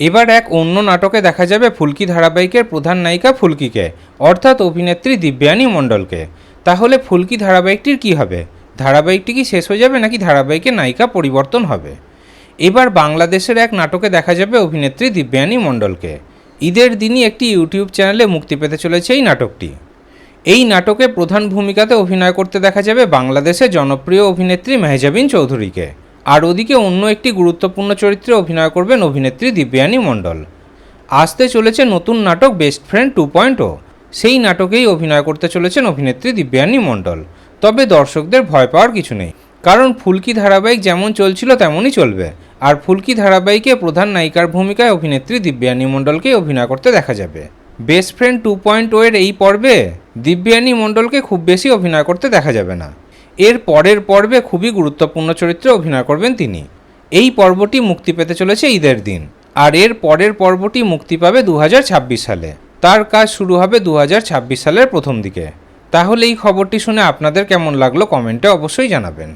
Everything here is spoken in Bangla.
এবার এক অন্য নাটকে দেখা যাবে ফুলকি ধারাবাহিকের প্রধান নায়িকা ফুলকিকে, অর্থাৎ অভিনেত্রী দিব্যানী মণ্ডলকে। তাহলে ফুলকি ধারাবাহিকটির কি হবে? ধারাবাহিকটি কি শেষ হয়ে যাবে নাকি ধারাবাহিকের নায়িকা পরিবর্তন হবে? এবার বাংলাদেশের এক নাটকে দেখা যাবে অভিনেত্রী দিব্যানী মণ্ডলকে। ঈদের দিনই একটি ইউটিউব চ্যানেলে মুক্তি পেতে চলেছে এই নাটকটি। এই নাটকে প্রধান ভূমিকাতে অভিনয় করতে দেখা যাবে বাংলাদেশের জনপ্রিয় অভিনেত্রী মেহজাবিন চৌধুরীকে। আর ওদিকে অন্য একটি গুরুত্বপূর্ণ চরিত্রে অভিনয় করবেন অভিনেত্রী দিব্যানী মণ্ডল। আসতে চলেছে নতুন নাটক best friend two point O সেই নাটকেই অভিনয় করতে চলেছেন অভিনেত্রী দিব্যানী মণ্ডল। তবে দর্শকদের ভয় পাওয়ার কিছু নেই। কারণ ফুলকি ধারাবাহিক যেমন চলছিল তেমনই চলবে। আর ফুলকি ধারাবাহিকে প্রধান নায়িকার ভূমিকায় অভিনেত্রী দিব্যানী মণ্ডলকে অভিনয় করতে দেখা যাবে। বেস্ট ফ্রেন্ড টু পয়েন্ট এর এই পর্বে দিব্যানী মণ্ডলকে খুব বেশি অভিনয় করতে দেখা যাবে না। এর পরের পর্বে খুবই গুরুত্বপূর্ণ চরিত্রে অভিনয় করবেন তিনি। এই পর্বটি মুক্তি পেতে চলেছে ঈদের দিন, আর এর পরের পর্বটি মুক্তি পাবে দু হাজার ছাব্বিশ সালে। তার কাজ শুরু হবে দু হাজার ছাব্বিশ সালের প্রথম দিকে। তাহলে এই খবরটি শুনে আপনাদের কেমন লাগল কমেন্টে অবশ্যই জানাবেন।